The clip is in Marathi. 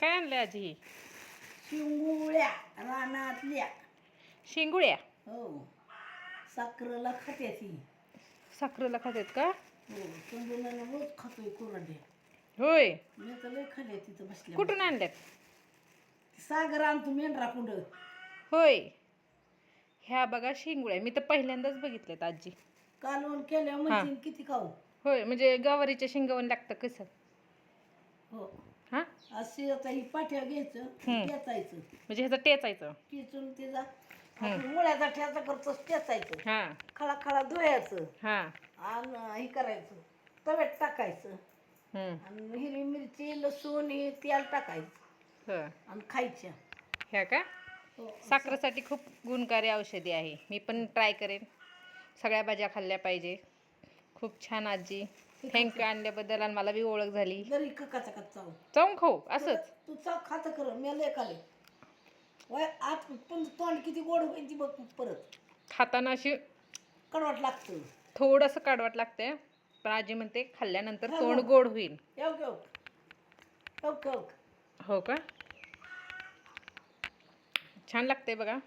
काय आणलं आजी? शिंगुळ्या रानातल्या. शेंगुळ्या? हो. साखरेला खात्या ती. साखरेला खातात का? हो रोज खातोय होय. मी तर लय खाल्ल्या तिथं बसल्या. कुठून आणल्यात? सागर आणतो मेंढरा कुंड होय. ह्या बघा शेंगुळ्या. मी तर पहिल्यांदाच बघितल्यात आजी. कालवण केल्या म्हणजे किती खाऊ? होय म्हणजे गवारीच्या शेंगावून लागतं कसं? हो. हां? आता ही पाठ्या घ्यायचं हम्म. टेचायचं म्हणजे ह्याचं टेचायचं टिचून तिचा आपण मुळ्याचा ठ्याचा करतो टेचायचं हां. खळा खळा धुयाचं हां. आणि हे करायचं तव्यात टाकायचं. हम्म. आणि हिरवी मिरची लसूण हे तेल टाकायचं. हो. आणि खायच्या. ह्या का? हो. साखरेसाठी खूप गुणकारी औषधी आहे. मी पण ट्राय करेन. सगळ्या भाज्या खाल्ल्या पाहिजे. खूप छान आजी. थँक्यू आणल्याबद्दल आणि मला बी ओळख झाली. जरी कच्चा कच्चा हो. चावून खाऊ असंच. तू चाव खात कर मी लय खाले वय आत पण तोंड किती गोड होईल ती बघ परत. खाताना अशी कडवट लागतं. थोडंसं काढवाट लागतंय पण आजी म्हणते खाल्ल्यानंतर हा, तोंड हा. गोड होईल येऊ घेऊ हो हो हो का? छान लागतंय बघा.